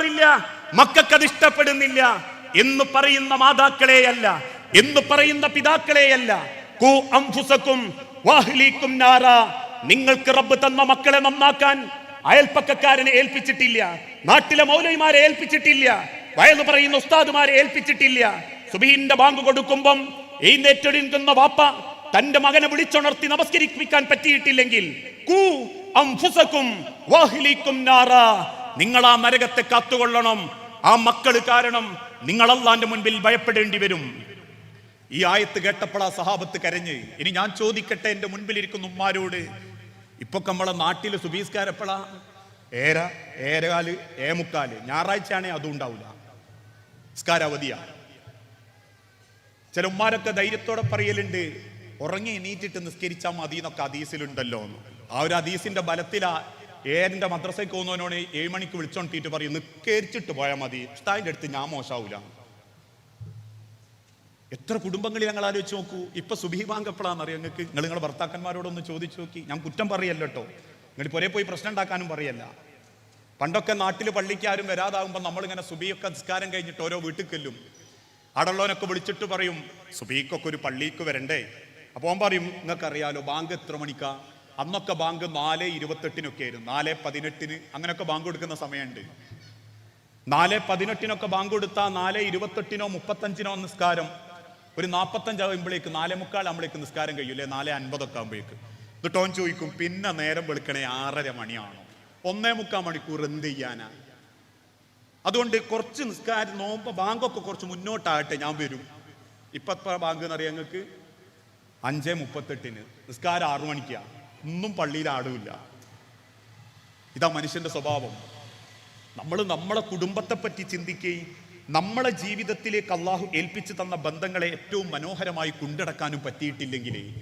ില്ല മക്കൾക്കത് ഇഷ്ടപ്പെടുന്നില്ല എന്ന് പറയുന്ന മാതാക്കളെയല്ല എന്ന് പറയുന്ന പിതാക്കളെയല്ല. കു വാഹ്ലീക്കും നാറ. നിങ്ങൾക്ക് റബ്ബ് തന്ന മക്കളെ നന്നാക്കാൻ അയൽപ്പക്കക്കാരനെ ഏൽപ്പിച്ചിട്ടില്ല നാട്ടിലെ മൗലൈമാരെ ഏൽപ്പിച്ചിട്ടില്ല വയന്ന് പറയുന്ന ഉസ്താദുമാരെ ഏൽപ്പിച്ചിട്ടില്ല. സുബീന്റെ ബാങ്ക് കൊടുക്കുമ്പം എഴുന്നേറ്റൊടുക്കുന്ന വാപ്പ തന്റെ മകനെ വിളിച്ചുണർത്തി നമസ്കരിപ്പിക്കാൻ പറ്റിയിട്ടില്ലെങ്കിൽ കൂ അംഫുസക്കും വാഹ്ലീക്കും നാറ. നിങ്ങൾ ആ നരകത്തെ കാത്തുകൊള്ളണം. ആ മക്കൾ കാരണം നിങ്ങൾ മുൻപിൽ ഭയപ്പെടേണ്ടി വരും. ഈ ആയത്ത് കേട്ടപ്പോൾ ആ സഹാബത്ത് കരഞ്ഞ് ഇനി ഞാൻ ചോദിക്കട്ടെ എന്റെ മുൻപിലിരിക്കുന്ന ഉമ്മാരോട്. ഇപ്പൊ നമ്മളെ നാട്ടിൽ സുബീസ്കാരപ്പളാ? ഏര ഏരകാൽ ഏമുക്കാൽ. ഞായറാഴ്ചയാണേ അതും ഉണ്ടാവില്ല നിസ്കാരാവധിയാ. ചില ഉമ്മാരൊക്കെ ധൈര്യത്തോടെ പറയലുണ്ട് ഉറങ്ങി എണീറ്റിട്ട് നിസ്കരിച്ചാൽ മതി എന്നൊക്കെ അതീസിലുണ്ടല്ലോ ആ ഒരു ഹദീസിന്റെ ബലത്തിലാ ഏതിന്റെ മദ്രസയ്ക്ക് പോകുന്നവനോട് ഏഴ് മണിക്ക് വിളിച്ചോണ്ടിട്ട് പറയും നിക്കേരിച്ചിട്ട് പോയാൽ മതി. ഉസ്താദിന്റെ അടുത്ത് ഞാൻ മോശാവൂല. എത്ര കുടുംബങ്ങളിൽ ഞങ്ങൾ ആലോചിച്ച് നോക്കൂ. ഇപ്പൊ എപ്പോഴാണെന്ന് അറിയാം. നിങ്ങൾക്ക് നിങ്ങൾ നിങ്ങളുടെ ഭർത്താക്കന്മാരോടൊന്ന് ചോദിച്ചു നോക്കി. ഞാൻ കുറ്റം പറയല്ലോ കേട്ടോ നിങ്ങൾ പുരേ പോയി പ്രശ്നം ഉണ്ടാക്കാനും പറയല്ല. പണ്ടൊക്കെ നാട്ടിൽ പള്ളിക്ക് ആരും വരാതാകുമ്പോൾ നമ്മളിങ്ങനെ സുബിയൊക്കെ നിസ്കാരം കഴിഞ്ഞിട്ട് ഓരോ വീട്ടിൽ ചെല്ലും. അടള്ളവനൊക്കെ വിളിച്ചിട്ട് പറയും സുബീക്കൊക്കെ ഒരു പള്ളിക്ക് വരണ്ടേ? അപ്പോൾ അവൻ പറയും നിങ്ങൾക്ക് അറിയാലോ ബാങ്ക് എത്ര മണിക്കാ? അന്നൊക്കെ ബാങ്ക് നാല് ഇരുപത്തെട്ടിനൊക്കെ ആയിരുന്നു നാല് പതിനെട്ടിന് അങ്ങനെയൊക്കെ ബാങ്ക് കൊടുക്കുന്ന സമയമുണ്ട്. നാല് പതിനെട്ടിനൊക്കെ ബാങ്ക് കൊടുത്താൽ നാല് ഇരുപത്തെട്ടിനോ മുപ്പത്തഞ്ചിനോ നിസ്കാരം ഒരു നാൽപ്പത്തഞ്ചാകുമ്പോഴേക്ക് നാലേ മുക്കാൽ ആകുമ്പോഴേക്ക് നിസ്കാരം കഴിയൂലേ നാല് അൻപതൊക്കെ ആകുമ്പോഴേക്ക് എന്നിട്ട് ഓൻ ചോദിക്കും പിന്നെ നേരം വെളുക്കണേ ആറര മണിയാണോ? ഒന്നേ മുക്കാൽ മണിക്കൂർ എന്ത് ചെയ്യാനാ? അതുകൊണ്ട് കുറച്ച് നിസ്കാരം നോമ്പ് ബാങ്കൊക്കെ കുറച്ച് മുന്നോട്ടാകട്ടെ ഞാൻ വരും. ഇപ്പത്തെ ബാങ്ക് എന്നറിയാം ഞങ്ങൾക്ക് അഞ്ചേ മുപ്പത്തെട്ടിന്. നിസ്കാരം ആറു മണിക്കാ. ഒന്നും പള്ളിയിൽ ആടുമില്ല. ഇതാ മനുഷ്യന്റെ സ്വഭാവം. നമ്മൾ നമ്മളെ കുടുംബത്തെ പറ്റി ചിന്തിക്കുകയും നമ്മളെ ജീവിതത്തിലേക്ക് അള്ളാഹു ഏൽപ്പിച്ചു തന്ന ബന്ധങ്ങളെ ഏറ്റവും മനോഹരമായി കൊണ്ടിടക്കാനും പറ്റിയിട്ടില്ലെങ്കിൽ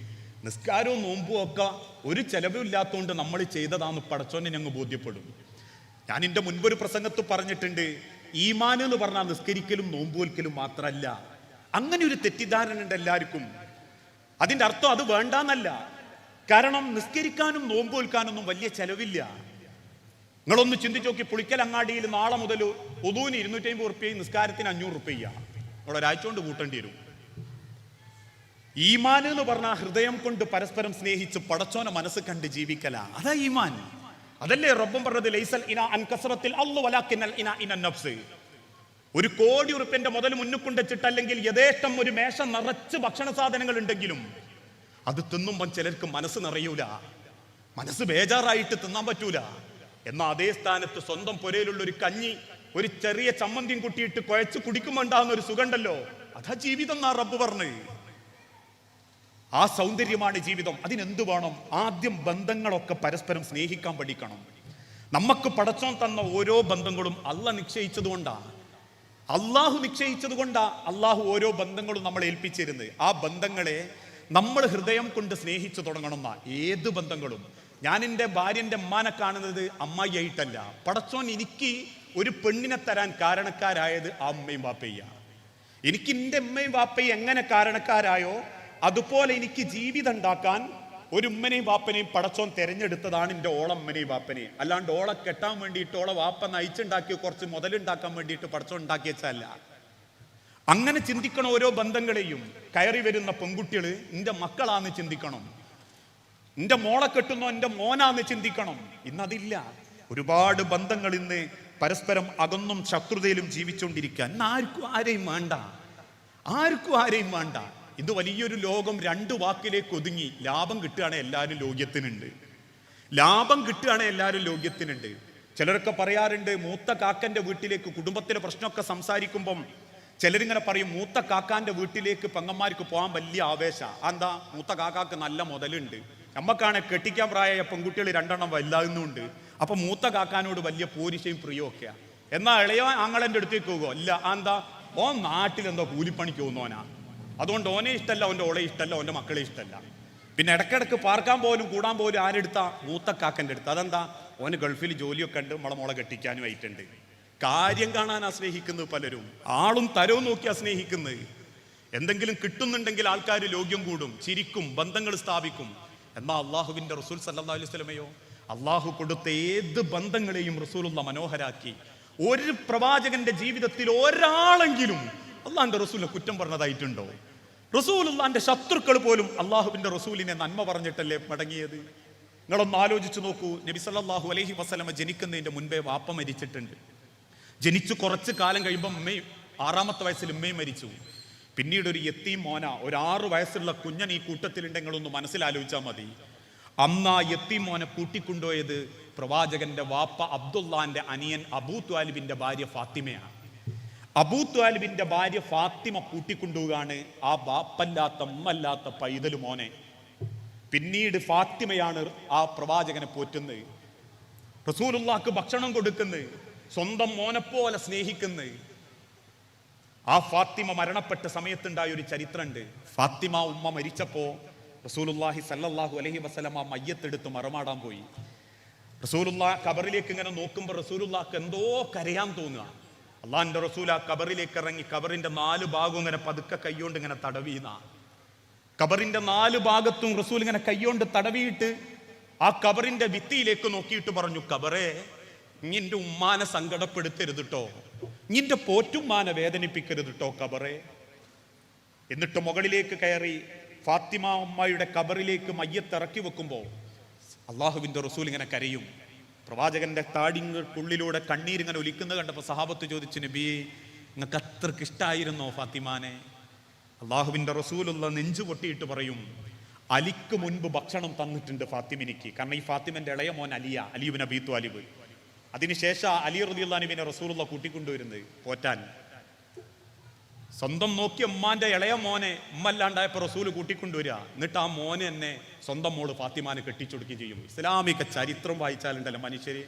നിസ്കാരവും നോമ്പും ഒക്കെ ഒരു ചെലവും ഇല്ലാത്തതുകൊണ്ട് നമ്മൾ ചെയ്തതാന്ന് പടച്ചോനെ ഞങ്ങൾ ബോധ്യപ്പെടും. ഞാൻ എന്റെ മുൻപൊരു പ്രസംഗത്ത് പറഞ്ഞിട്ടുണ്ട് ഈമാൻ എന്ന് പറഞ്ഞാൽ നിസ്കരിക്കലും നോമ്പുവൽക്കലും മാത്രമല്ല അങ്ങനെ ഒരു തെറ്റിദ്ധാരണ ഉണ്ട് എല്ലാവർക്കും. അതിന്റെ അർത്ഥം അത് വേണ്ടാന്നല്ല. കാരണം നിസ്കരിക്കാനും നോമ്പുവൽക്കാനൊന്നും വലിയ ചെലവില്ല. നിങ്ങളൊന്ന് ചിന്തിച്ചു നോക്കി പുളിക്കൽ അങ്ങാടിയിൽ നാളെ മുതൽ ഒതുവിന് ഇരുന്നൂറ്റി അമ്പത് നിസ്കാരത്തിന് അഞ്ഞൂറ് റുപ്യ അവിടെ ഒരാഴ്ച കൊണ്ട് കൂട്ടേണ്ടി വരും. ഈമാൻ എന്ന് പറഞ്ഞാൽ ഹൃദയം കൊണ്ട് പരസ്പരം സ്നേഹിച്ച് പടച്ചോനെ മനസ്സ് കണ്ട് ജീവിക്കല. അതാ ഈമാൻ. അതല്ലേ റബ്ബം പറഞ്ഞത് ലൈസൽ ഇന അൻ കസറത്തിൽ അള്ളു വലാക്കിനൽ ഇന ഇന നഫ്സ്. ഒരു കോടി ഉറുപ്പ്യന്റെ മുതൽ മുന്നിൽ കൊണ്ടുവച്ചിട്ട് അല്ലെങ്കിൽ യഥേഷ്ടം ഒരു മേശ നിറച്ച് ഭക്ഷണ സാധനങ്ങൾ ഉണ്ടെങ്കിലും അത് തിന്നുമ്പോൾ ചിലർക്ക് മനസ്സ് നിറയൂല. മനസ്സ് ബേജാറായിട്ട് തിന്നാൻ പറ്റൂല. എന്നാൽ അതേ സ്ഥാനത്ത് സ്വന്തം പുരയിലുള്ള ഒരു കഞ്ഞി ഒരു ചെറിയ ചമ്മന്തിയും കുട്ടിയിട്ട് കുഴച്ച് കുടിക്കുമ്പോണ്ടാകുന്ന ഒരു സുഖമുണ്ടല്ലോ. അതാ ജീവിതം എന്നാ റബ്ബ് പറഞ്ഞു. ആ സൗന്ദര്യമാണ് ജീവിതം. അതിനെന്ത് വേണം? ആദ്യം ബന്ധങ്ങളൊക്കെ പരസ്പരം സ്നേഹിക്കാൻ പഠിക്കണം. നമുക്ക് പടച്ചോൻ തന്ന ഓരോ ബന്ധങ്ങളും അല്ല നിശ്ചയിച്ചത് കൊണ്ടാ. അള്ളാഹു നിശ്ചയിച്ചത് കൊണ്ടാ അള്ളാഹു ഓരോ ബന്ധങ്ങളും നമ്മളെ ഏൽപ്പിച്ചിരുന്നത് ആ ബന്ധങ്ങളെ നമ്മൾ ഹൃദയം കൊണ്ട് സ്നേഹിച്ചു തുടങ്ങണം ഏത് ബന്ധങ്ങളും. ഞാൻ എന്റെ ഭാര്യന്റെ അമ്മാനെ കാണുന്നത് അമ്മായിയായിട്ടല്ല. പടച്ചോൻ എനിക്ക് ഒരു പെണ്ണിനെ തരാൻ കാരണക്കാരായത് ആ അമ്മയും വാപ്പയ്യ എനിക്ക് എന്റെ അമ്മയും വാപ്പയും എങ്ങനെ കാരണക്കാരായോ അതുപോലെ എനിക്ക് ജീവിതം ഉണ്ടാക്കാൻ ഒരു ഉമ്മനെയും വാപ്പനെയും പടച്ചോൻ തിരഞ്ഞെടുത്തതാണ് എന്റെ ഓളമ്മനെയും വാപ്പനെയും അല്ലാണ്ട് ഓളെ കെട്ടാൻ വേണ്ടിയിട്ട് ഓളെ വാപ്പ നയിച്ചുണ്ടാക്കി കുറച്ച് മുതലുണ്ടാക്കാൻ വേണ്ടിയിട്ട് പടച്ചോൻ ഉണ്ടാക്കി വെച്ചല്ല അങ്ങനെ ചിന്തിക്കണം ഓരോ ബന്ധങ്ങളെയും കയറി വരുന്ന പെൺകുട്ടികൾ എന്റെ മക്കളാന്ന് ചിന്തിക്കണം. എന്റെ മോളെ കെട്ടുന്നോ എന്റെ മോനാന്ന് ചിന്തിക്കണം. ഇന്നതില്ല. ഒരുപാട് ബന്ധങ്ങൾ ഇന്ന് പരസ്പരം അകന്നും ശത്രുതയിലും ജീവിച്ചുകൊണ്ടിരിക്കുക ഇന്ന് ആർക്കും ആരെയും വേണ്ട. ആർക്കും ആരെയും വേണ്ട. ഇത് വലിയൊരു ലോകം രണ്ട് വാക്കിലേക്ക് ഒതുങ്ങി. ലാഭം കിട്ടുകയാണെങ്കിൽ എല്ലാവരും ലോക്യത്തിനുണ്ട് ലാഭം കിട്ടുകയാണെങ്കിൽ എല്ലാവരും ലോക്യത്തിനുണ്ട് ചിലരൊക്കെ പറയാറുണ്ട് മൂത്ത കാക്കന്റെ വീട്ടിലേക്ക് കുടുംബത്തിലെ പ്രശ്നമൊക്കെ സംസാരിക്കുമ്പം ചിലരിങ്ങനെ പറയും മൂത്ത കാക്കാന്റെ വീട്ടിലേക്ക് പെങ്ങന്മാർക്ക് പോകാൻ വലിയ ആവേശമാണ് എന്താ മൂത്ത കാക്കാക്ക് നല്ല മുതലുണ്ട്. നമ്മക്കാണ് കെട്ടിക്കാൻ പ്രായമായ പെൺകുട്ടികൾ രണ്ടെണ്ണം വലുതാകുന്നുണ്ട്. അപ്പൊ മൂത്ത കാക്കാനോട് വലിയ പോരിശയും പ്രിയമൊക്കെയാണ് എന്നാ ഇളയ ആങ്ങളെന്റെ അടുത്തേക്ക് പോകുമോ ഇല്ല എന്താ ഓ നാട്ടിൽ എന്തോ കൂലിപ്പണിക്ക് പോകുന്നോനാ അതുകൊണ്ട് ഓനെ ഇഷ്ടമല്ല ഓന്റെ ഓളെ ഇഷ്ടമല്ല ഓന്റെ മക്കളെ ഇഷ്ടമല്ല പിന്നെ ഇടയ്ക്കിടയ്ക്ക് പാർക്കാൻ പോലും കൂടാൻ പോലും ആരെടുത്താ? മൂത്ത കാക്കന്റെ അടുത്ത്. അതെന്താ? ഓന് ഗൾഫിൽ ജോലിയൊക്കെ ഉണ്ട് നമ്മളെ മോളെ കെട്ടിക്കാനും ആയിട്ടുണ്ട്. കാര്യം കാണാനാ സ്നേഹിക്കുന്നത് പലരും ആളും തരവും നോക്കിയാ സ്നേഹിക്കുന്നത് എന്തെങ്കിലും കിട്ടുന്നുണ്ടെങ്കിൽ ആൾക്കാർ ലോക്യം കൂടും ചിരിക്കും ബന്ധങ്ങൾ സ്ഥാപിക്കും. എന്നാൽ അള്ളാഹുവിന്റെ റസൂൽ സല്ലാ അലൈഹി സ്വലമയോ അള്ളാഹു കൊടുത്ത ഏത് ബന്ധങ്ങളെയും റസൂലുള്ള മനോഹരാക്കി. ഒരു പ്രവാചകന്റെ ജീവിതത്തിൽ ഒരാളെങ്കിലും അള്ളാഹിന്റെ റസൂലിനെ കുറ്റം പറഞ്ഞതായിട്ടുണ്ടോ? റസൂലുള്ളാന്റെ ശത്രുക്കൾ പോലും അള്ളാഹുവിന്റെ റസൂലിനെ നന്മ പറഞ്ഞിട്ടല്ലേ മടങ്ങിയത്? നിങ്ങളൊന്ന് ആലോചിച്ചു നോക്കൂ നബി സല്ലല്ലാഹു അലൈഹി വസ്ലമ ജനിക്കുന്നതിന്റെ മുൻപേ വാപ്പ മരിച്ചിട്ടുണ്ട്. ജനിച്ചു കുറച്ച് കാലം കഴിയുമ്പോൾ ഉമ്മയും ആറാമത്തെ വയസ്സിൽ ഉമ്മയും മരിച്ചു. പിന്നീട് ഒരു എത്തീം മോന ഒരു ആറു വയസ്സുള്ള കുഞ്ഞൻ ഈ കൂട്ടത്തിലുണ്ടെങ്കിലൊന്ന് മനസ്സിലാലോചിച്ചാൽ മതി. അന്ന് ആ എത്തീം മോനെ കൂട്ടിക്കൊണ്ടുപോയത് പ്രവാചകന്റെ വാപ്പ അബ്ദുല്ലാന്റെ അനിയൻ അബൂ ത്വാലിബിന്റെ ഭാര്യ ഫാത്തിമയാണ്. അബൂ ത്വാലിബിന്റെ ഭാര്യ ഫാത്തിമ കൂട്ടിക്കൊണ്ടുപോവുകയാണ് ആ വാപ്പല്ലാത്ത അമ്മല്ലാത്ത പൈതൽ മോനെ. പിന്നീട് ഫാത്തിമയാണ് ആ പ്രവാചകനെ പോറ്റുന്നത്. റസൂലുള്ളാക്ക് ഭക്ഷണം കൊടുക്കുന്നത്. സ്വന്തം മോനെപ്പോലെ സ്നേഹിക്കുന്നത് ആ ഫാത്തിമ മരണപ്പെട്ട സമയത്തുണ്ടായ ഒരു ചരിത്രമുണ്ട് ഫാത്തിമ ഉമ്മ മരിച്ചപ്പോ റസൂലുള്ളാഹി സല്ലല്ലാഹു അലൈഹി ആ മയ്യത്തെടുത്ത് മറമാടാൻ പോയി. റസൂലുള്ള കബറിലേക്ക് ഇങ്ങനെ നോക്കുമ്പോൾ റസൂലുള്ളാക്ക് എന്തോ കരയാൻ തോന്നുക. അള്ളാഹിന്റെ റസൂൽ ആ കബറിലേക്ക് ഇറങ്ങി കബറിന്റെ നാല് ഭാഗവും ഇങ്ങനെ പതുക്കെ കൈകൊണ്ട് ഇങ്ങനെ തടവീന കബറിന്റെ നാല് ഭാഗത്തും റസൂൽ ഇങ്ങനെ കൈകൊണ്ട് തടവിയിട്ട് ആ കബറിന്റെ ഭിത്തിയിലേക്ക് നോക്കിയിട്ട് പറഞ്ഞു കബറേ നിന്റെ ഉമ്മാനെ സങ്കടപ്പെടുത്തരുത് കേട്ടോ നിന്റെ പോറ്റുമ്മാനെ വേദനിപ്പിക്കരുത് കേട്ടോ കബറേ എന്നിട്ട് മുകളിലേക്ക് കയറി ഫാത്തിമ ഉമ്മയുടെ കബറിലേക്ക് മയ്യത്തിറക്കി വെക്കുമ്പോൾ അള്ളാഹുവിന്റെ റസൂൽ ഇങ്ങനെ കരയും. പ്രവാചകന്റെ താടിങ്ങൾക്കുള്ളിലൂടെ കണ്ണീരിങ്ങനെ ഒലിക്കുന്നത് കണ്ടപ്പോൾ സഹാബത്ത് ചോദിച്ചു നബി നിങ്ങൾക്ക് അത്രയ്ക്ക് ഇഷ്ടായിരുന്നോ ഫാത്തിമാനെ? അള്ളാഹുവിന്റെ റസൂലുള്ള നെഞ്ചു പൊട്ടിയിട്ട് പറയും അലിക്ക് മുൻപ് ഭക്ഷണം തന്നിട്ടുണ്ട് ഫാത്തിമിനിക്ക്. കാരണം ഈ ഫാത്തിമന്റെ ഇളയ മോൻ അലിയ അലിയുബിൻ അബീത്തു ത്വാലിബ്. അതിനുശേഷം അലി റദിയുള്ളാനുവിനെ റസൂലുള്ള കൂട്ടിക്കൊണ്ടുവരുന്നത് പോറ്റാൻ. സ്വന്തം നോക്കി ഉമ്മാന്റെ ഇളയ മോനെ ഉമ്മല്ലാണ്ടായപ്പോ റസൂൽ കൂട്ടിക്കൊണ്ടുവരിക എന്നിട്ട് ആ മോനെ എന്നെ സ്വന്തം മോൾ ഫാത്തിമാനെ കെട്ടിച്ചൊടുക്കുകയും ചെയ്യും. ഇസ്ലാമിക ചരിത്രം വായിച്ചാലുണ്ടല്ലോ മനുഷ്യര്.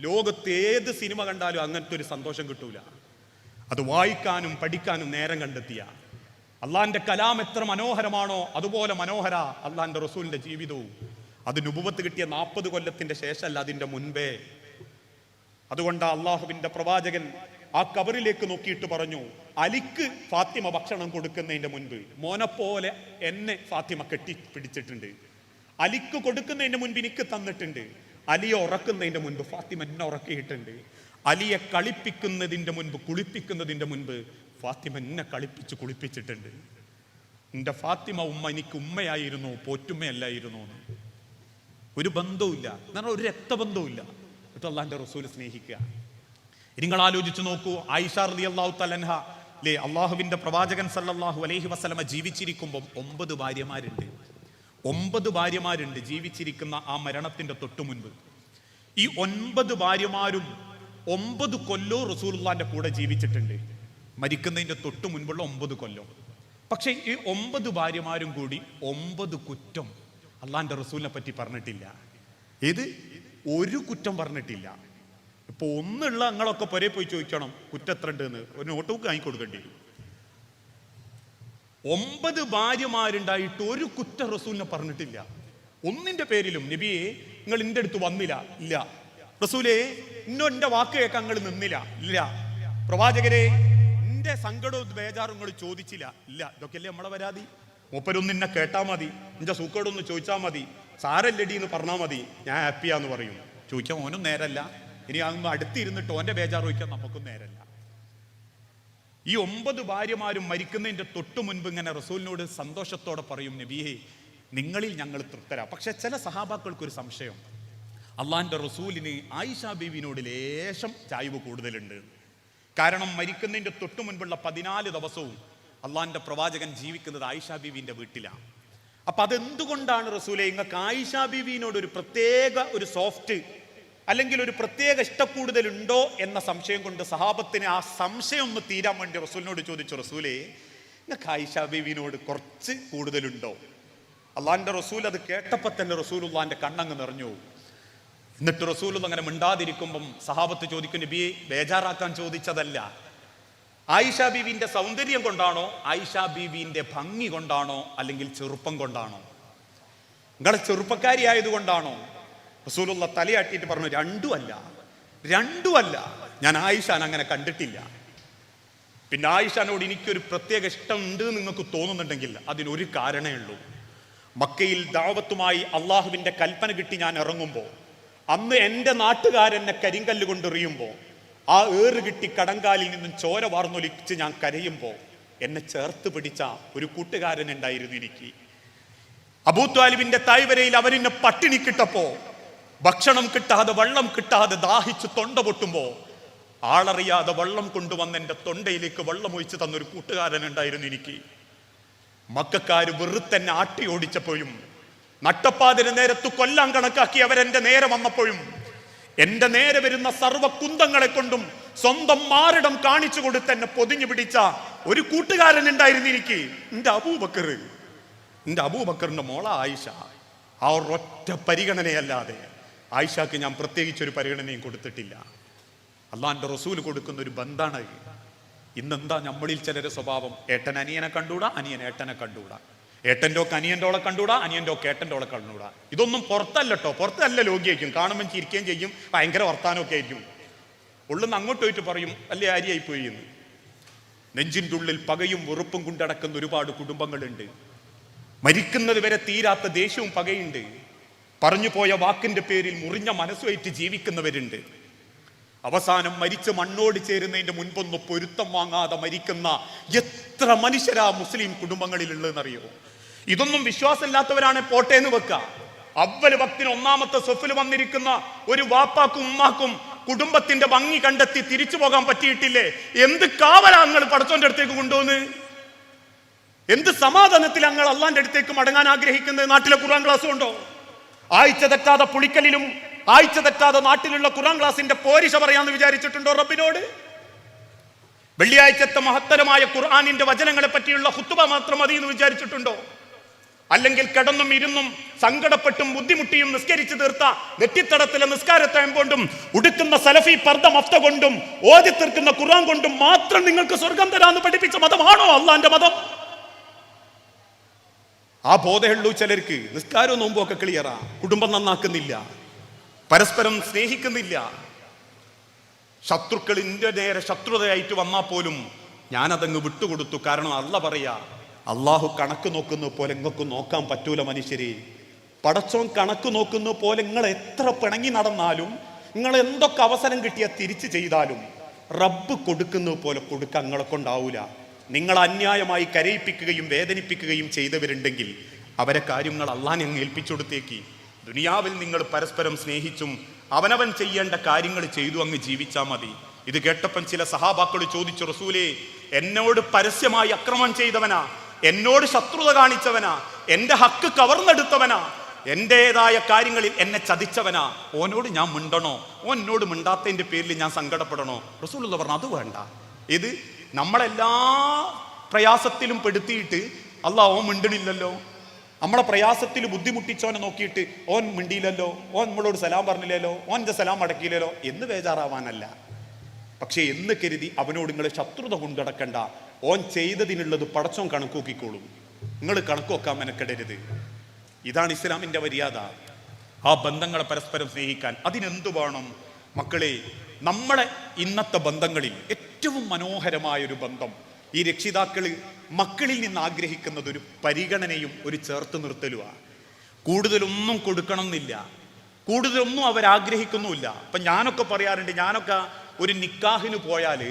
ലോകത്ത് ഏത് സിനിമ കണ്ടാലും അങ്ങനത്തെ ഒരു സന്തോഷം കിട്ടൂല. അത് വായിക്കാനും പഠിക്കാനും നേരം കണ്ടെത്തിയ. അള്ളാന്റെ കലാം എത്ര മനോഹരമാണോ അതുപോലെ മനോഹര അള്ളാന്റെ റസൂലിന്റെ ജീവിതവും. അത് നുപുവത്ത് കിട്ടിയ നാൽപ്പത് കൊല്ലത്തിന്റെ ശേഷമല്ല അതിന്റെ മുൻപേ അതുകൊണ്ട് അള്ളാഹുവിന്റെ പ്രവാചകൻ ആ കബറിലേക്ക് നോക്കിയിട്ട് പറഞ്ഞു അലിക്ക് ഫാത്തിമ ഭക്ഷണം കൊടുക്കുന്നതിന്റെ മുൻപ് മോനെപ്പോലെ എന്നെ ഫാത്തിമ കെട്ടി പിടിച്ചിട്ടുണ്ട്. അലിക്ക് കൊടുക്കുന്നതിന്റെ മുൻപ് എനിക്ക് തന്നിട്ടുണ്ട്. അലിയെ ഉറക്കുന്നതിന്റെ മുൻപ് ഫാത്തിമ എന്നെ ഉറക്കിയിട്ടുണ്ട്. അലിയെ കളിപ്പിക്കുന്നതിന്റെ മുൻപ് കുളിപ്പിക്കുന്നതിന്റെ മുൻപ് ഫാത്തിമ എന്നെ കളിപ്പിച്ച് കുളിപ്പിച്ചിട്ടുണ്ട്. എന്റെ ഫാത്തിമ ഉമ്മ എനിക്ക് ഉമ്മയായിരുന്നു പോറ്റുമ്മയല്ലായിരുന്നു ഒരു ബന്ധവുമില്ല. എന്നാൽ ഒരു രക്തബന്ധവുമില്ല. എന്നിട്ട് അള്ളാഹിന്റെ റസൂൽ സ്നേഹിക്കുക. നിങ്ങൾ ആലോചിച്ച് നോക്കൂ ആയിഷ അലി അള്ളാഹു തലൻഹ ലേ അള്ളാഹുവിന്റെ പ്രവാചകൻ സല്ലാഹു അലൈഹി വസ്ലമ ജീവിച്ചിരിക്കുമ്പം ഒമ്പത് ഭാര്യമാരുണ്ട്. ഒമ്പത് ഭാര്യമാരുണ്ട് ജീവിച്ചിരിക്കുന്ന ആ മരണത്തിന്റെ തൊട്ടു മുൻപ്. ഈ ഒൻപത് ഭാര്യമാരും ഒമ്പത് കൊല്ലോ റസൂലുള്ളാന്റെ കൂടെ ജീവിച്ചിട്ടുണ്ട്. മരിക്കുന്നതിന്റെ തൊട്ടു മുൻപുള്ള ഒമ്പത് കൊല്ലം. പക്ഷേ ഈ ഒമ്പത് ഭാര്യമാരും കൂടി ഒമ്പത് കുറ്റം അള്ളാന്റെ റസൂലിനെ പറ്റി പറഞ്ഞിട്ടില്ല. ഏത്? ഒരു കുറ്റം പറഞ്ഞിട്ടില്ല. ഇപ്പൊ ഒന്നുള്ള നിങ്ങളൊക്കെ പൊരേ പോയി ചോദിക്കണം കുറ്റം എത്ര ഉണ്ട് എന്ന് ഒരു നോട്ട് ബുക്ക് വാങ്ങിക്കൊടുക്കേണ്ടി വരും. ഒമ്പത് ഭാര്യമാരുണ്ടായിട്ട് ഒരു കുറ്റ റസൂലിനെ പറഞ്ഞിട്ടില്ല. ഒന്നിന്റെ പേരിലും നബിയെ നിങ്ങൾ എന്റെ അടുത്ത് വന്നില്ല. ഇല്ല. റസൂലെ ഇന്നോ വാക്ക് കേൾക്കാൻ നിങ്ങൾ നിന്നില്ല. ഇല്ല. പ്രവാചകരെ എന്റെ സങ്കടവും ബേജാറും നിങ്ങൾ ചോദിച്ചില്ല. ഇല്ല. ഇതൊക്കെയല്ലേ നമ്മളെ പരാതി? മൂപ്പരൊന്നിന്നെ കേട്ടാ മതി. എന്റെ സൂക്കേടൊന്ന് ചോദിച്ചാൽ മതി. സാരല്ലടി എന്ന് പറഞ്ഞാൽ മതി. ഞാൻ ഹാപ്പിയാന്ന് പറയും. ചോദിക്കാൻ ഓനും നേരല്ല. ഇനി അതൊന്ന് അടുത്തിരുന്നിട്ട് ഓന്റെ ബേജാർ ചോദിക്കാൻ നമുക്കും നേരല്ല. ഈ ഒമ്പത് ഭാര്യമാരും മരിക്കുന്നതിന്റെ തൊട്ടു മുൻപ് ഇങ്ങനെ റസൂലിനോട് സന്തോഷത്തോടെ പറയും നബിയെ നിങ്ങളിൽ ഞങ്ങൾ തൃപ്തരാ. പക്ഷെ ചില സഹാബാക്കൾക്ക് ഒരു സംശയം. അള്ളാഹിന്റെ റസൂലിന് ആയിഷ ബീവിനോട് ലേശം ചായ്വ് കൂടുതലുണ്ട്. കാരണം മരിക്കുന്നതിന്റെ തൊട്ടു മുൻപുള്ള പതിനാല് ദിവസവും അള്ളാഹിന്റെ പ്രവാചകൻ ജീവിക്കുന്നത് ആയിഷ ബീവിന്റെ വീട്ടിലാണ്. അപ്പൊ അതെന്തുകൊണ്ടാണ് റസൂലെ ഇങ്ങക്ക് ആയിഷ ബീവിനോട് ഒരു പ്രത്യേക ഒരു സോഫ്റ്റ് അല്ലെങ്കിൽ ഒരു പ്രത്യേക ഇഷ്ടക്കൂടുതൽ ഉണ്ടോ എന്ന സംശയം കൊണ്ട് സഹാബത്തിന് ആ സംശയം ഒന്ന് തീരാൻ വേണ്ടി റസൂലിനോട് ചോദിച്ചു റസൂലെ നിങ്ങൾക്ക് ആയിഷ ബിവിനോട് കുറച്ച് കൂടുതലുണ്ടോ? അള്ളാന്റെ റസൂൽ അത് കേട്ടപ്പോ തന്നെ റസൂൽ അള്ളാന്റെ കണ്ണങ്ങ് നിറഞ്ഞു എന്നിട്ട് റസൂൽ അങ്ങനെ മിണ്ടാതിരിക്കുമ്പം സഹാബത്ത് ചോദിക്കും നബിയെ ബേജാറാക്കാൻ ചോദിച്ചതല്ല. ആയിഷ ബീവിന്റെ സൗന്ദര്യം കൊണ്ടാണോ ആയിഷ ബീവിന്റെ ഭംഗി കൊണ്ടാണോ അല്ലെങ്കിൽ ചെറുപ്പം കൊണ്ടാണോ? നിങ്ങളെ ചെറുപ്പക്കാരി ആയതുകൊണ്ടാണോ? റസൂലുള്ള തലയാട്ടിയിട്ട് പറഞ്ഞു രണ്ടുമല്ല രണ്ടുമല്ല ഞാൻ ആയിഷാൻ അങ്ങനെ കണ്ടിട്ടില്ല. പിന്നെ ആയിഷാനോട് എനിക്കൊരു പ്രത്യേക ഇഷ്ടമുണ്ട് നിങ്ങൾക്ക് തോന്നുന്നുണ്ടെങ്കിൽ അതിനൊരു കാരണമേ ഉള്ളൂ. മക്കയിൽ ദാവത്തുമായി അള്ളാഹുവിന്റെ കൽപ്പന കിട്ടി ഞാൻ ഇറങ്ങുമ്പോൾ അന്ന് എന്റെ നാട്ടുകാരെന്നെ കരിങ്കല്ല് കൊണ്ടെറിയുമ്പോൾ ആ ഏറ് കിട്ടി കടങ്കാലിൽ നിന്നും ചോര വാർന്നൊലിച്ച് ഞാൻ കരയുമ്പോൾ എന്നെ ചേർത്ത് പിടിച്ച ഒരു കൂട്ടുകാരൻ ഉണ്ടായിരുന്നു എനിക്ക്. അബൂത്വാലിബിന്റെ തായ്വരയിൽ അവരെന്നെ പട്ടിണി കിട്ടപ്പോ ഭക്ഷണം കിട്ടാതെ വെള്ളം കിട്ടാതെ ദാഹിച്ച് തൊണ്ട പൊട്ടുമ്പോ ആളറിയാതെ വെള്ളം കൊണ്ടുവന്ന എന്റെ തൊണ്ടയിലേക്ക് വെള്ളം ഒഴിച്ച് തന്നൊരു കൂട്ടുകാരൻ ഉണ്ടായിരുന്നു എനിക്ക്. മക്കാര് വെറുത്തന്നെ ആട്ടി ഓടിച്ചപ്പോഴും നട്ടപ്പാതിന് നേരത്ത് കൊല്ലാൻ കണക്കാക്കി അവരെ നേരെ വന്നപ്പോഴും എന്റെ നേരെ വരുന്ന സർവ കുന്തങ്ങളെ കൊണ്ടും സ്വന്തം മാറിടം കാണിച്ചു കൊടുത്ത് എന്നെ പൊതിഞ്ഞു പിടിച്ച ഒരു കൂട്ടുകാരൻ ഉണ്ടായിരുന്നു എനിക്ക് എന്റെ അബൂബക്കർ എന്റെ അബൂബക്കറിന്റെ മോള ആയിഷ. ആ ഒരൊറ്റ പരിഗണനയല്ലാതെ ആയിഷക്ക് ഞാൻ പ്രത്യേകിച്ച് ഒരു പരിഗണനയും കൊടുത്തിട്ടില്ല. അള്ളാന്റെ റസൂൽ കൊടുക്കുന്ന ഒരു ബന്ധാണ് ഇന്നെന്താ നമ്മളിൽ ചിലരുടെ സ്വഭാവം? ഏട്ടൻ അനിയനെ കണ്ടുകൂടാ അനിയൻ ഏട്ടനെ കണ്ടൂടാ. ഏട്ടന്റെ ഒക്കെ അനിയന്റെ ഓളെ കണ്ടുകൂടാ അനിയന്റെ ഒക്കെ ഏട്ടന്റെ ഓളെ കണ്ടുകൂടാ. ഇതൊന്നും പുറത്തല്ല കേട്ടോ പുറത്തല്ല ലോകിയായിരിക്കും. കാണുമ്പോൾ ചിരിക്കുകയും ചെയ്യും. ഭയങ്കര വർത്താനമൊക്കെ ആയിരിക്കും. ഉള്ളുന്ന് അങ്ങോട്ട് പോയിട്ട് പറയും അല്ലേ ആരിയായിപ്പോയി പോയി എന്ന്. നെഞ്ചിന്റെ ഉള്ളിൽ പകയും വെറുപ്പും കൊണ്ടടക്കുന്ന ഒരുപാട് കുടുംബങ്ങളുണ്ട്. മരിക്കുന്നത് വരെ തീരാത്ത ദേഷ്യവും പകയുണ്ട്. പറഞ്ഞു പോയ വാക്കിന്റെ പേരിൽ മുറിഞ്ഞ മനസ്സുമായിട്ട് ജീവിക്കുന്നവരുണ്ട്. അവസാനം മരിച്ച് മണ്ണോട് ചേരുന്നതിന്റെ മുൻപൊന്ന് പൊരുത്തം വാങ്ങാതെ മരിക്കുന്ന എത്ര മനുഷ്യരാ മുസ്ലിം കുടുംബങ്ങളിലുള്ളതെന്നറിയോ? ഇതൊന്നും വിശ്വാസമില്ലാത്തവരാണ് പോട്ടെ എന്ന് വെക്ക. അവൽ ഭക്തിന് ഒന്നാമത്തെ സൊഫിൽ വന്നിരിക്കുന്ന ഒരു വാപ്പാക്കും ഉമ്മാക്കും കുടുംബത്തിന്റെ ഭംഗി കണ്ടെത്തി തിരിച്ചു പോകാൻ പറ്റിയിട്ടില്ലേ? എന്ത് കാവലാ നിങ്ങൾ പടച്ചോന്റെ അടുത്തേക്ക് കൊണ്ടുവന്ന്? എന്ത് സമാധാനത്തിൽ ഞങ്ങൾ അള്ളാന്റെ അടുത്തേക്ക് മടങ്ങാൻ ആഗ്രഹിക്കുന്നത്? നാട്ടിലെ ഖുർആൻ ക്ലാസ് ഉണ്ടോ ആഴ്ച തെറ്റാതെ പുളിക്കലിലും ആഴ്ച തെറ്റാതെ നാട്ടിലുള്ള ഖുർആൻ ക്ലാസിന്റെ പോരിശ പറയാന്ന് വിചാരിച്ചിട്ടുണ്ടോ റബ്ബിനോട്? വെള്ളിയാഴ്ചത്തെ മഹത്തരമായ ഖുർആാനിന്റെ വചനങ്ങളെ പറ്റിയുള്ള ഹുത്തുബ മാത്രം മതി എന്ന് വിചാരിച്ചിട്ടുണ്ടോ? അല്ലെങ്കിൽ കിടന്നും ഇരുന്നും സങ്കടപ്പെട്ടും ബുദ്ധിമുട്ടിയും നിസ്കരിച്ചു തീർത്ത നെറ്റിത്തടത്തിലെ നിസ്കാരത്തയം കൊണ്ടും ഉടുക്കുന്ന സലഫി പർദ്ദ മഫ്ത കൊണ്ടും ഓതി തീർക്കുന്ന ഖുർആൻ കൊണ്ടും മാത്രം നിങ്ങൾക്ക് സ്വർഗം തരാന്ന് പഠിപ്പിച്ച മതമാണോ അള്ളാന്റെ മതം? ആ ബോധമുള്ളൂ ചിലർക്ക്. നിസ്കാരവും നോമ്പും ഒക്കെ ക്ലിയറാ കുടുംബം നന്നാക്കുന്നില്ല. പരസ്പരം സ്നേഹിക്കുന്നില്ല. ശത്രുക്കൾ ഇന്റെ നേരെ ശത്രുതയായിട്ട് വന്നാൽ പോലും ഞാനതങ്ങ് വിട്ടുകൊടുത്തു. കാരണം അല്ല പറയാ അള്ളാഹു കണക്ക് നോക്കുന്ന പോലെ നിങ്ങൾക്ക് നോക്കാൻ പറ്റൂല മനുഷ്യരെ. പടച്ചോൻ കണക്ക് നോക്കുന്ന പോലെ നിങ്ങൾ എത്ര പിണങ്ങി നടന്നാലും നിങ്ങൾ എന്തൊക്കെ അവസരം കിട്ടിയാൽ തിരിച്ചു ചെയ്താലും റബ്ബ് കൊടുക്കുന്ന പോലെ കൊടുക്കാൻ നിങ്ങളെ കൊണ്ടാവൂല. നിങ്ങൾ അന്യായമായി കരയിപ്പിക്കുകയും വേദനിപ്പിക്കുകയും ചെയ്തവരുണ്ടെങ്കിൽ അവരെ കാര്യങ്ങൾ അള്ളാൻ അങ്ങ് ഏൽപ്പിച്ചു കൊടുത്തേക്ക്. ദുനിയാവിൽ നിങ്ങൾ പരസ്പരം സ്നേഹിച്ചും അവനവൻ ചെയ്യേണ്ട കാര്യങ്ങൾ ചെയ്തു അങ്ങ് ജീവിച്ചാൽ മതി. ഇത് കേട്ടപ്പം ചില സഹാബാക്കൾ ചോദിച്ചു റസൂലേ എന്നോട് പരസ്യമായി അക്രമം ചെയ്തവനാ എന്നോട് ശത്രുത കാണിച്ചവനാ എന്റെ ഹക്ക് കവർന്നെടുത്തവനാ എന്റേതായ കാര്യങ്ങളിൽ എന്നെ ചതിച്ചവനാ. ഓനോട് ഞാൻ മിണ്ടണോ? ഓൻ എന്നോട് മിണ്ടാത്തതിന്റെ പേരിൽ ഞാൻ സങ്കടപ്പെടണോ? റസൂൽ പറഞ്ഞു അത് വേണ്ട. ഇത് നമ്മളെല്ലാ പ്രയാസത്തിലും പെടുത്തിയിട്ട് അല്ല ഓ മിണ്ടണില്ലല്ലോ. നമ്മളെ പ്രയാസത്തിൽ ബുദ്ധിമുട്ടിച്ചോനെ നോക്കിയിട്ട് ഓൻ മിണ്ടിയില്ലല്ലോ ഓൻ നമ്മളോട് സലാം പറഞ്ഞില്ലല്ലോ ഓൻ എന്റെ സലാം അടക്കിയില്ലല്ലോ എന്ന് ബേജാറാവാനല്ല. പക്ഷേ എന്ന് കരുതി അവനോട് നിങ്ങൾ ശത്രുത കൊണ്ടടക്കണ്ട. ഓൻ ചെയ്തതിനുള്ളത് പടച്ചോൻ കണക്കൂക്കിക്കോളും. നിങ്ങൾ കണക്ക് വെക്കാൻ മെനക്കെടരുത്. ഇതാണ് ഇസ്ലാമിന്റെ മര്യാദ. ആ ബന്ധങ്ങളെ പരസ്പരം സ്നേഹിക്കാൻ അതിനെന്തു വേണം? മക്കളെ നമ്മളെ ഇന്നത്തെ ബന്ധങ്ങളിൽ ഏറ്റവും മനോഹരമായ ഒരു ബന്ധം ഈ രക്ഷിതാക്കൾ മക്കളിൽ നിന്ന് ആഗ്രഹിക്കുന്നത് ഒരു പരിഗണനയും ഒരു ചേർത്ത് നിർത്തലുമാണ് കൂടുതലൊന്നും കൊടുക്കണം എന്നില്ല കൂടുതലൊന്നും അവരാഗ്രഹിക്കുന്നുമില്ല അപ്പൊ ഞാനൊക്കെ പറയാറുണ്ട് ഞാനൊക്കെ ഒരു നിക്കാഹിന് പോയാൽ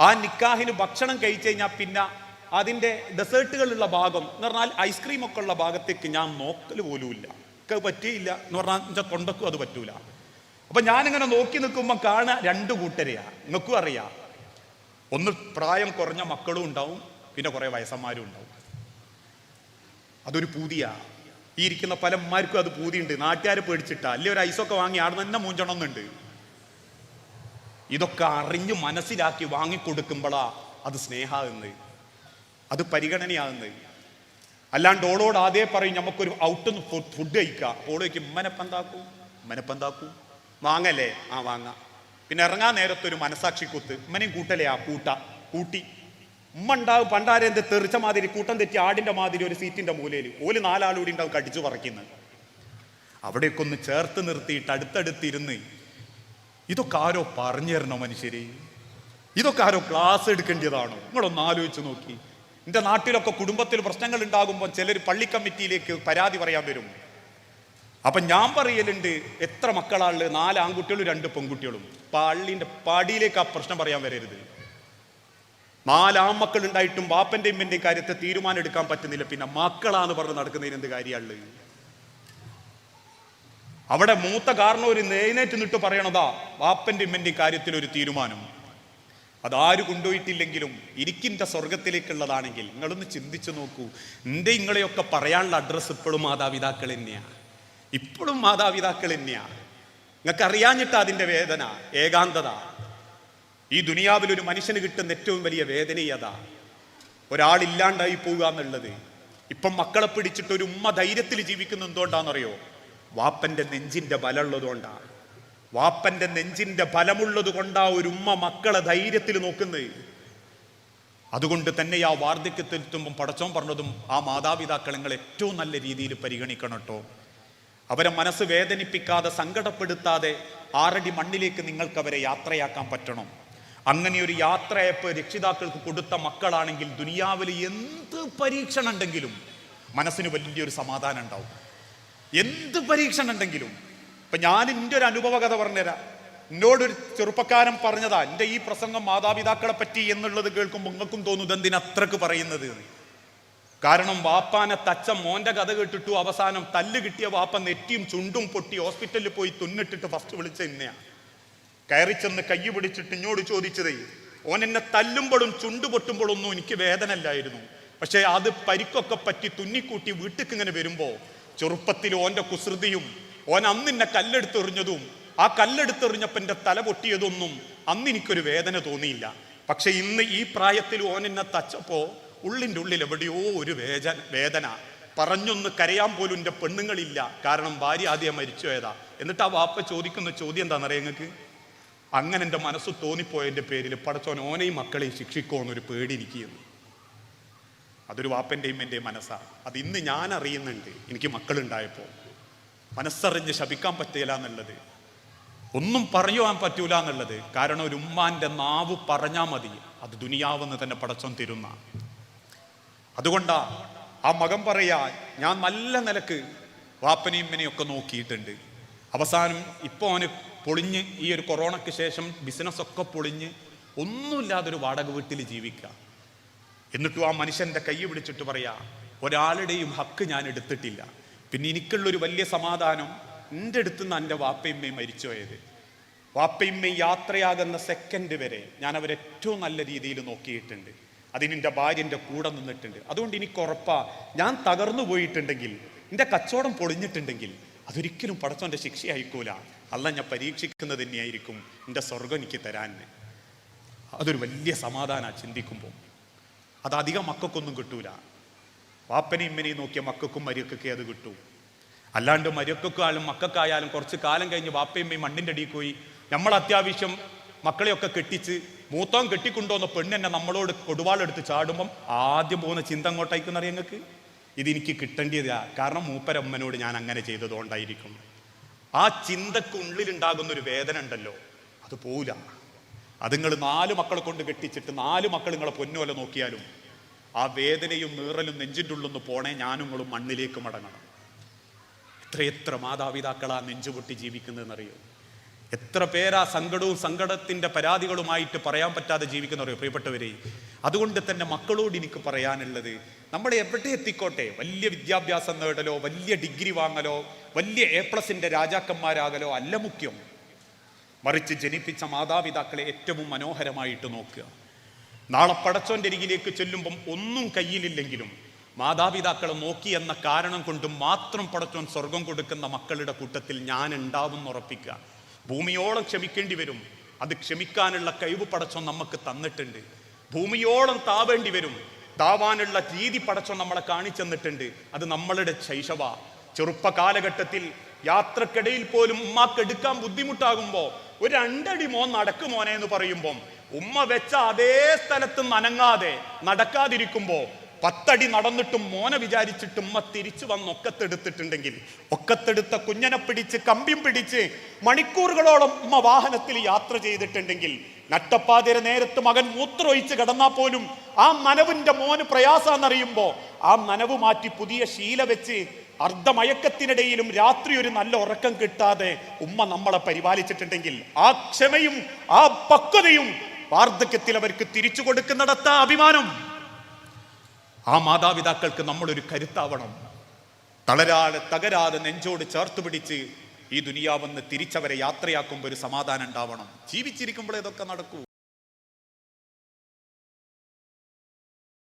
ആ നിക്കാഹിന് ഭക്ഷണം കഴിച്ചു കഴിഞ്ഞാൽ പിന്നെ അതിന്റെ ഡെസേർട്ടുകളുള്ള ഭാഗം എന്ന് പറഞ്ഞാൽ ഐസ്ക്രീം ഒക്കെ ഉള്ള ഭാഗത്തേക്ക് ഞാൻ നോക്കൽ പോലുമില്ല ഒക്കെ പറ്റിയില്ല എന്ന് പറഞ്ഞാൽ എന്റെ തൊണ്ടക്കും അത് പറ്റൂല. അപ്പൊ ഞാനിങ്ങനെ നോക്കി നിൽക്കുമ്പോൾ കാണുക രണ്ട് കൂട്ടരെയാ. നിങ്ങൾക്കും അറിയാം. ഒന്ന് പ്രായം കുറഞ്ഞ മക്കളും ഉണ്ടാവും പിന്നെ കുറെ വയസ്സന്മാരും ഉണ്ടാവും. അതൊരു പൂതിയാ. ഈ ഇരിക്കുന്ന അമ്മമാർക്കും അത് പൂതിയുണ്ട്. നാട്ടുകാരെ പേടിച്ചിട്ടാ. അല്ലേ ഒരു ഐസൊക്കെ വാങ്ങി ആടെ തന്നെ മൂഞ്ചണമെന്നുണ്ട് ഇതൊക്കെ അറിഞ്ഞ് മനസ്സിലാക്കി വാങ്ങിക്കൊടുക്കുമ്പോഴാ അത് സ്നേഹാകുന്നത്. അത് പരിഗണനയാകുന്നത്. അല്ലാണ്ട് ഓളോട് ആദ്യം പറയും നമുക്കൊരു ഔട്ടുന്ന് ഫുഡ് കഴിക്കാം. ഓളോയ്ക്ക് മനപ്പന്താക്കൂ മനപ്പന്താക്കൂ ഉമ്മനെപ്പന്താക്കും. വാങ്ങല്ലേ? ആ വാങ്ങാം. പിന്നെ ഇറങ്ങാൻ നേരത്തൊരു മനസാക്ഷി കുത്ത്. ഉമ്മനെയും കൂട്ടലേ ആ കൂട്ട? കൂട്ടി. ഉമ്മ ഉണ്ടാവും പണ്ടാരെന്ത് തെറിച്ച മാതിരി കൂട്ടം തെറ്റി ആടിന്റെ മാതിരി ഒരു സീറ്റിന്റെ മൂലയിൽ ഓൽ നാലാളൂടി ഉണ്ടാവും കടിച്ചു പറിക്കുന്നത്. അവിടെയൊക്കെ ഒന്ന് ചേർത്ത് നിർത്തിയിട്ട് അടുത്തടുത്തിരുന്ന് ഇതൊക്കെ ആരോ പറഞ്ഞു തരണോ മനുഷ്യരെ? ഇതൊക്കെ ആരോ ക്ലാസ് എടുക്കേണ്ടതാണോ? നിങ്ങളൊന്ന് ആലോചിച്ച് നോക്കി. എന്റെ നാട്ടിലൊക്കെ കുടുംബത്തിൽ പ്രശ്നങ്ങൾ ഉണ്ടാകുമ്പോൾ ചിലർ പള്ളി കമ്മിറ്റിയിലേക്ക് പരാതി പറയാൻ വരും. അപ്പൊ ഞാൻ പറയലുണ്ട് എത്ര മക്കളാൾ നാല് ആൺകുട്ടികളും രണ്ട് പെൺകുട്ടികളും. പള്ളിന്റെ പടിയിലേക്ക് ആ പ്രശ്നം പറയാൻ വരരുത്. നാലാമക്കൾ ഉണ്ടായിട്ടും ബാപ്പന്റെ ഇമ്മന്റെയും കാര്യത്തെ തീരുമാനം എടുക്കാൻ പറ്റുന്നില്ല. പിന്നെ മക്കളാന്ന് പറഞ്ഞ് നടക്കുന്നതിന് എന്ത് കാര്യമുള്ളത് അവിടെ മൂത്ത കാരണം ഒരു നേനേറ്റ് നിട്ട് പറയണതാ ബാപ്പന്റെ ഇമ്മന്റെയും കാര്യത്തിൽ ഒരു തീരുമാനം. അതാര് കൊണ്ടുപോയിട്ടില്ലെങ്കിലും ഇരിക്കിന്റെ സ്വർഗത്തിലേക്കുള്ളതാണെങ്കിൽ നിങ്ങളൊന്ന് ചിന്തിച്ചു നോക്കൂ. എന്റെ ഇങ്ങളെയൊക്കെ പറയാനുള്ള അഡ്രസ്സ് ഇപ്പോഴും മാതാപിതാക്കൾ തന്നെയാണ് ഇപ്പോഴും മാതാപിതാക്കൾ തന്നെയാണ് നിങ്ങൾക്ക് അറിയാഞ്ഞിട്ട് അതിന്റെ വേദന? ഏകാന്തത. ഈ ദുനിയാവിൽ ഒരു മനുഷ്യന് കിട്ടുന്ന ഏറ്റവും വലിയ വേദനയത ഒരാളില്ലാണ്ടായി പോവുക എന്നുള്ളത്. ഇപ്പം മക്കളെ പിടിച്ചിട്ട് ഒരു ഉമ്മ ധൈര്യത്തിൽ ജീവിക്കുന്ന എന്തുകൊണ്ടാണെന്നറിയോ? വാപ്പന്റെ നെഞ്ചിന്റെ ബലമുള്ളതുകൊണ്ടാണ് വാപ്പന്റെ നെഞ്ചിന്റെ ബലമുള്ളത് കൊണ്ടാ ഒരു ഉമ്മ മക്കളെ ധൈര്യത്തിൽ നോക്കുന്നത്. അതുകൊണ്ട് തന്നെ ആ വാർദ്ധക്യത്തിലെത്തുമ്പം പടച്ചോൻ പറഞ്ഞതും ആ മാതാപിതാക്കളെ ഏറ്റവും നല്ല രീതിയിൽ പരിഗണിക്കണം കേട്ടോ. അവരെ മനസ്സ് വേദനിപ്പിക്കാതെ സങ്കടപ്പെടുത്താതെ ആറടി മണ്ണിലേക്ക് നിങ്ങൾക്ക് അവരെ യാത്രയാക്കാൻ പറ്റണം. അങ്ങനെ ഒരു യാത്രയപ്പ് രക്ഷിതാക്കൾക്ക് കൊടുത്ത മക്കളാണെങ്കിൽ ദുനിയാവിൽ എന്ത് പരീക്ഷണം ഉണ്ടെങ്കിലും മനസ്സിന് വലിയൊരു സമാധാനം ഉണ്ടാവും. എന്ത് പരീക്ഷണം ഉണ്ടെങ്കിലും ഇപ്പൊ ഞാൻ എന്റെ ഒരു അനുഭവ കഥ പറഞ്ഞുതരാം. എന്നോടൊരു ചെറുപ്പക്കാരൻ പറഞ്ഞതാ എന്റെ ഈ പ്രസംഗം മാതാപിതാക്കളെ പറ്റി എന്നുള്ളത് കേൾക്കുമ്പോൾ നിങ്ങൾക്കും തോന്നുന്നു എന്തിനത്രക്ക് പറയുന്നത്. കാരണം വാപ്പാനെ തച്ച മോന്റെ കഥ കേട്ടിട്ടു അവസാനം തല്ല് കിട്ടിയ വാപ്പ നെറ്റിയും ചുണ്ടും പൊട്ടി ഹോസ്പിറ്റലിൽ പോയി തുന്നിട്ടിട്ട് ഫസ്റ്റ് വിളിച്ച എന്നെയാണ് കയറി ചെന്ന് കൈ പിടിച്ചിട്ട് ഇങ്ങോട്ട് ചോദിച്ചതേ ഓൻ എന്നെ തല്ലുമ്പോഴും ചുണ്ടു പൊട്ടുമ്പോഴും ഒന്നും എനിക്ക് വേദനല്ലായിരുന്നു പക്ഷേ അത് പരിക്കൊക്കെ പറ്റി തുന്നിക്കൂട്ടി വീട്ടിക്ക് ഇങ്ങനെ വരുമ്പോൾ ചെറുപ്പത്തിൽ ഓന്റെ കുസൃതിയും ഓൻ അന്ന് എന്നെ കല്ലെടുത്തെറിഞ്ഞതും ആ കല്ലെടുത്തെറിഞ്ഞപ്പോൾ എന്റെ തല പൊട്ടിയതൊന്നും അന്ന് എനിക്കൊരു വേദന തോന്നിയില്ല. പക്ഷെ ഇന്ന് ഈ പ്രായത്തിൽ ഓൻ എന്നെ തച്ചപ്പോ ഉള്ളിന്റെ ഉള്ളിൽ എവിടെയോ ഒരു വേദ വേദന. പറഞ്ഞൊന്ന് കരയാൻ പോലും എന്റെ പെണ്ണുങ്ങളില്ല. കാരണം ഭാര്യ ആദ്യം മരിച്ചു പോയതാ. എന്നിട്ട് ആ വാപ്പ ചോദിക്കുന്ന ചോദ്യം എന്താണെന്നറിയാം നിങ്ങൾക്ക് അങ്ങനെ എന്റെ മനസ്സ് തോന്നിപ്പോയതിന്റെ പേരിൽ പടച്ചോൻ ഓനെയും മക്കളെയും ശിക്ഷിക്കോന്നൊരു പേടി എനിക്കുന്നു അതൊരു വാപ്പന്റെയും എന്റെയും മനസ്സാണ് അത് ഇന്ന് ഞാൻ അറിയുന്നുണ്ട് എനിക്ക് മക്കളുണ്ടായപ്പോൾ. മനസ്സറിഞ്ഞ് ശപിക്കാൻ പറ്റില്ല എന്നുള്ളത്. ഒന്നും പറയുവാൻ പറ്റൂല എന്നുള്ളത്. കാരണം ഒരു ഉമ്മാന്റെ നാവ് പറഞ്ഞാൽ മതി. അത് ദുനിയാവെന്ന് തന്നെ പടച്ചോൻ തരുന്ന. അതുകൊണ്ടാ ആ മകൻ പറയാ ഞാൻ നല്ല നിലയ്ക്ക് വാപ്പനെയും ഇമ്മനെയും ഒക്കെ നോക്കിയിട്ടുണ്ട്. അവസാനം ഇപ്പോൾ അവന് പൊളിഞ്ഞ് ഈ ഒരു കൊറോണയ്ക്ക് ശേഷം ബിസിനസ്സൊക്കെ പൊളിഞ്ഞ് ഒന്നുമില്ലാതൊരു വാടക വീട്ടിൽ ജീവിക്കുക. എന്നിട്ടും ആ മനുഷ്യന്റെ കൈ പിടിച്ചിട്ട് പറയാ ഒരാളുടെയും ഹക്ക് ഞാൻ എടുത്തിട്ടില്ല. പിന്നെ എനിക്കുള്ളൊരു വലിയ സമാധാനം എന്റെ അടുത്ത് നിന്ന് എന്റെ വാപ്പയമ്മയും മരിച്ചുപോയത് വാപ്പയമ്മയും യാത്രയാകുന്ന സെക്കൻഡ് വരെ ഞാൻ അവരെ ഏറ്റവും നല്ല രീതിയിൽ നോക്കിയിട്ടുണ്ട്. അതിന് എന്റെ ഭാര്യ എന്റെ കൂടെ നിന്നിട്ടുണ്ട്. അതുകൊണ്ട് എനിക്ക് ഉറപ്പാ ഞാൻ തകർന്നു പോയിട്ടുണ്ടെങ്കിൽ എന്റെ കച്ചവടം പൊളിഞ്ഞിട്ടുണ്ടെങ്കിൽ അതൊരിക്കലും പടച്ചോന്റെ ശിക്ഷയായിക്കൂല. അല്ല ഞാൻ പരീക്ഷിക്കുന്നത് തന്നെയായിരിക്കും എന്റെ സ്വർഗം എനിക്ക് തരാൻ. അതൊരു വലിയ സമാധാനമാണ് ചിന്തിക്കുമ്പോൾ. അത് അധികം മക്കൾക്കൊന്നും കിട്ടൂല. വാപ്പനെയും ഇമ്മനെയും നോക്കിയ മക്കൾക്കും മരിയക്കൊക്കെ അത് കിട്ടൂ. അല്ലാണ്ട് മരിയക്കൊക്കായാലും മക്കൾക്കായാലും കുറച്ച് കാലം കഴിഞ്ഞ് വാപ്പയമ്മയും മണ്ണിന്റെ അടിയിൽ പോയി. നമ്മൾ അത്യാവശ്യം മക്കളെയൊക്കെ കെട്ടിച്ച് മൂത്തോൻ കെട്ടിക്കൊണ്ടുവന്ന പെണ്ണെന്നെ നമ്മളോട് കൊടുവാളെടുത്ത് ചാടുമ്പം ആദ്യം പോകുന്ന ചിന്ത അങ്ങോട്ടായിരിക്കും അറിയാം നിങ്ങൾക്ക്? ഇതെനിക്ക് കിട്ടേണ്ടതാ കാരണം മൂപ്പരമ്മനോട് ഞാൻ അങ്ങനെ ചെയ്തതുകൊണ്ടായിരിക്കും. ആ ചിന്തക്ക് ഉള്ളിലുണ്ടാകുന്ന ഒരു വേദന ഉണ്ടല്ലോ. അത് പോവില്ല. അത് നിങ്ങൾ നാല് മക്കളെ കൊണ്ട് കെട്ടിച്ചിട്ട് നാല് മക്കൾ നിങ്ങളെ പൊന്നോല നോക്കിയാലും ആ വേദനയും നീറലും നെഞ്ചിന്റെ ഉള്ളൊന്ന് പോണേ ഞാനും നിങ്ങളും മണ്ണിലേക്ക് മടങ്ങണം. എത്രയെത്ര മാതാപിതാക്കളാ നെഞ്ചുപൊട്ടി ജീവിക്കുന്നതെന്നറിയോ? എത്ര പേരാ സങ്കടവും സങ്കടത്തിന്റെ പരാതികളുമായിട്ട് പറയാൻ പറ്റാതെ ജീവിക്കുന്നവരെ പ്രിയപ്പെട്ടവരെ? അതുകൊണ്ട് തന്നെ മക്കളോട് എനിക്ക് പറയാനുള്ളത് നമ്മളെ എവിടെ എത്തിക്കോട്ടെ? വലിയ വിദ്യാഭ്യാസം നേടലോ വലിയ ഡിഗ്രി വാങ്ങലോ വലിയ എ പ്ലസിന്റെ രാജാക്കന്മാരാകലോ അല്ല മുഖ്യം. മറിച്ച് ജനിപ്പിച്ച മാതാപിതാക്കളെ ഏറ്റവും മനോഹരമായിട്ട് നോക്കുക. നാളെ പടച്ചോന്റെ അരികിലേക്ക് ചെല്ലുമ്പം ഒന്നും കയ്യിലില്ലെങ്കിലും മാതാപിതാക്കളെ നോക്കി എന്ന കാരണം കൊണ്ട് മാത്രം പടച്ചോൻ സ്വർഗം കൊടുക്കുന്ന മക്കളുടെ കൂട്ടത്തിൽ ഞാൻ ഉണ്ടാവും ഉറപ്പിക്കുക. ഭൂമിയോളം ക്ഷമിക്കേണ്ടി വരും. അത് ക്ഷമിക്കാനുള്ള കഴിവ് പടച്ചോ നമുക്ക് തന്നിട്ടുണ്ട്. ഭൂമിയോളം താവേണ്ടി വരും. താവാനുള്ള രീതി പടച്ചോ നമ്മളെ കാണിച്ചെന്നിട്ടുണ്ട്. അത് നമ്മളുടെ ശൈശവ. ചെറുപ്പ കാലഘട്ടത്തിൽ യാത്രക്കിടയിൽ പോലും ഉമ്മാക്ക് എടുക്കാൻ ബുദ്ധിമുട്ടാകുമ്പോൾ ഒരു രണ്ടടി മോൻ നടക്ക് മോനെ എന്ന് പറയുമ്പോൾ ഉമ്മ വെച്ച അതേ സ്ഥലത്ത് നനങ്ങാതെ നടക്കാതിരിക്കുമ്പോ പത്തടി നടന്നിട്ടും മോനെ വിചാരിച്ചിട്ടും ഉമ്മ തിരിച്ചു വന്ന് ഒക്കത്തെടുത്തിട്ടുണ്ടെങ്കിൽ ഒക്കത്തെടുത്ത കുഞ്ഞനെ പിടിച്ച് കമ്പിയും പിടിച്ച് മണിക്കൂറുകളോളം ഉമ്മ വാഹനത്തിൽ യാത്ര ചെയ്തിട്ടുണ്ടെങ്കിൽ നട്ടപ്പാതിര നേരത്ത് മകൻ മൂത്രമൊഴിച്ച് കിടന്നാൽ പോലും ആ നനവിന്റെ മോന് പ്രയാസാന്നറിയുമ്പോ ആ നനവ് മാറ്റി പുതിയ ശീല വെച്ച് അർദ്ധമയക്കത്തിനിടയിലും രാത്രി ഒരു നല്ല ഉറക്കം കിട്ടാതെ ഉമ്മ നമ്മളെ പരിപാലിച്ചിട്ടുണ്ടെങ്കിൽ ആ ക്ഷമയും ആ പക്വതയും വാർദ്ധക്യത്തിൽ അവർക്ക് തിരിച്ചു കൊടുക്കുന്നിടത്ത അഭിമാനം. ആ മാതാപിതാക്കൾക്ക് നമ്മളൊരു കരുത്താവണം. തളരാതെ തകരാതെ നെഞ്ചോട് ചേർത്ത് പിടിച്ച് ഈ ദുനിയാവെന്ന് തിരിച്ചവരെ യാത്രയാക്കുമ്പോൾ ഒരു സമാധാനം ഉണ്ടാവണം. ജീവിച്ചിരിക്കുമ്പോൾ ഇതൊക്കെ നടക്കൂ.